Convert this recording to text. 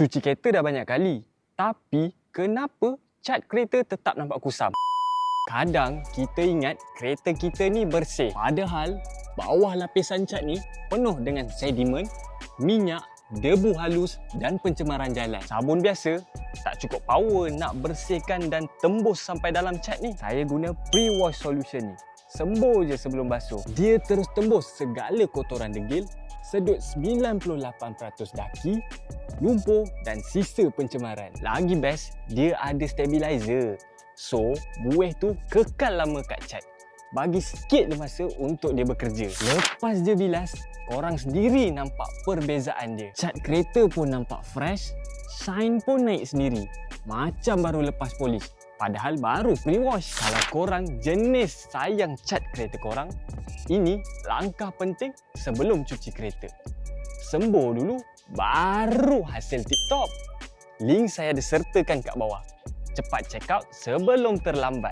Cuci kereta dah banyak kali. Tapi kenapa cat kereta tetap nampak kusam? Kadang kita ingat kereta kita ni bersih. Padahal bawah lapisan cat ni penuh dengan sedimen, minyak, debu halus dan pencemaran jalan. Sabun biasa tak cukup power nak bersihkan dan tembus sampai dalam cat ni. Saya guna pre-wash solution ni. Sembur je sebelum basuh. Dia terus tembus segala kotoran degil, sedut 98% daki, lumpur dan sisa pencemaran. Lagi best, dia ada stabilizer. So, buih tu kekal lama kat cat. Bagi sikit masa untuk dia bekerja. Lepas dia bilas, korang sendiri nampak perbezaan dia. Cat kereta pun nampak fresh, shine pun naik sendiri. Macam baru lepas polis. Padahal baru pre-wash. Kalau korang jenis sayang cat kereta korang, ini langkah penting sebelum cuci kereta. Sembur dulu, baru hasil tip-top. Link saya ada sertakan kat bawah. Cepat check out sebelum terlambat.